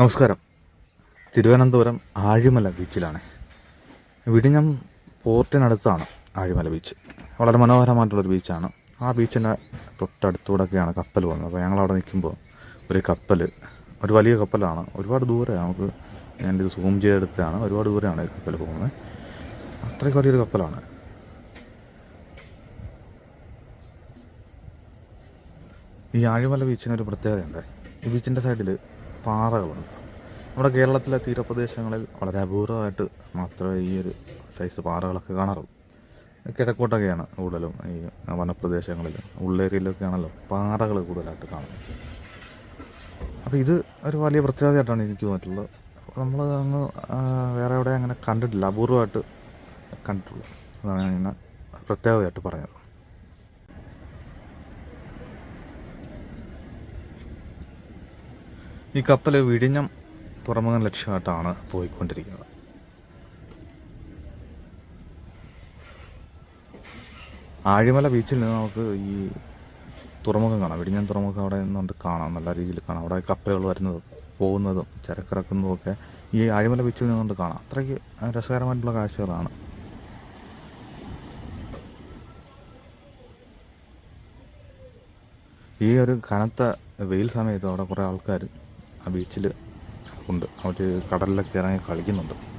നമസ്കാരം. തിരുവനന്തപുരം ആഴിമല ബീച്ചിലാണ്. വിഴിഞ്ഞം പോർട്ടിനടുത്താണ് ആഴിമല ബീച്ച്. വളരെ മനോഹരമായിട്ടുള്ളൊരു ബീച്ചാണ്. ആ ബീച്ചിന്റെ തൊട്ടടുത്തൂടെയൊക്കെയാണ് കപ്പൽ പോകുന്നത് അപ്പോൾ ഞങ്ങളവിടെ നിൽക്കുമ്പോൾ ഒരു കപ്പൽ ഒരു വലിയ കപ്പലാണ്. ഒരുപാട് ദൂരെ നമുക്ക് ഞാൻ ഇത് സൂം ചെയ്തെടുത്താണ് ഒരുപാട് ദൂരെയാണ് ഈ കപ്പൽ പോകുന്നത്. അത്രയ്ക്ക് വലിയൊരു കപ്പലാണ്. ഈ ആഴിമല ബീച്ചിനൊരു പ്രത്യേകതയുണ്ട്. ഈ ബീച്ചിന്റെ സൈഡിൽ പാറകളുണ്ട്. നമ്മുടെ കേരളത്തിലെ തീരപ്രദേശങ്ങളിൽ വളരെ അപൂർവമായിട്ട് മാത്രമേ ഈ ഒരു സൈസ് പാറകളൊക്കെ കാണാറുള്ളൂ. കിഴക്കോട്ടൊക്കെയാണ് കൂടുതലും ഈ വനപ്രദേശങ്ങളിൽ ഉള്ളേരിയയിലൊക്കെയാണല്ലോ പാറകൾ കൂടുതലായിട്ട് കാണുന്നത്. അപ്പോൾ ഇത് ഒരു വലിയ പ്രത്യേകതയായിട്ടാണ് എനിക്ക് തോന്നിയിട്ടുള്ളത്. നമ്മൾ അങ്ങ് വേറെ എവിടെ അങ്ങനെ കണ്ടിട്ടില്ല. അപൂർവമായിട്ട് കണ്ടിട്ടുള്ളൂ. അതാണ് ഞാൻ പ്രത്യേകതയായിട്ട് പറഞ്ഞത് ഈ കപ്പൽ വിഴിഞ്ഞം തുറമുഖം ലക്ഷ്യമായിട്ടാണ് പോയിക്കൊണ്ടിരിക്കുന്നത്. ആഴിമല ബീച്ചിൽ നിന്ന് നമുക്ക് ഈ തുറമുഖം കാണാം. വിഴിഞ്ഞം തുറമുഖം അവിടെ നിന്നുകൊണ്ട് കാണാം. നല്ല രീതിയിൽ കാണാം. അവിടെ കപ്പലുകൾ വരുന്നതും പോകുന്നതും ചരക്കിറക്കുന്നതും ഒക്കെ ഈ ആഴിമല ബീച്ചിൽ നിന്നുകൊണ്ട് കാണാം. അത്രയ്ക്ക് രസകരമായിട്ടുള്ള കാഴ്ചകളാണ്. ഈ ഒരു കനത്ത വെയിൽ സമയത്ത് അവിടെ കുറേ ആൾക്കാർ ബീച്ചിൽ ഉണ്ട്. അവർ കടലിലൊക്കെ ഇറങ്ങി കളിക്കുന്നുണ്ട്.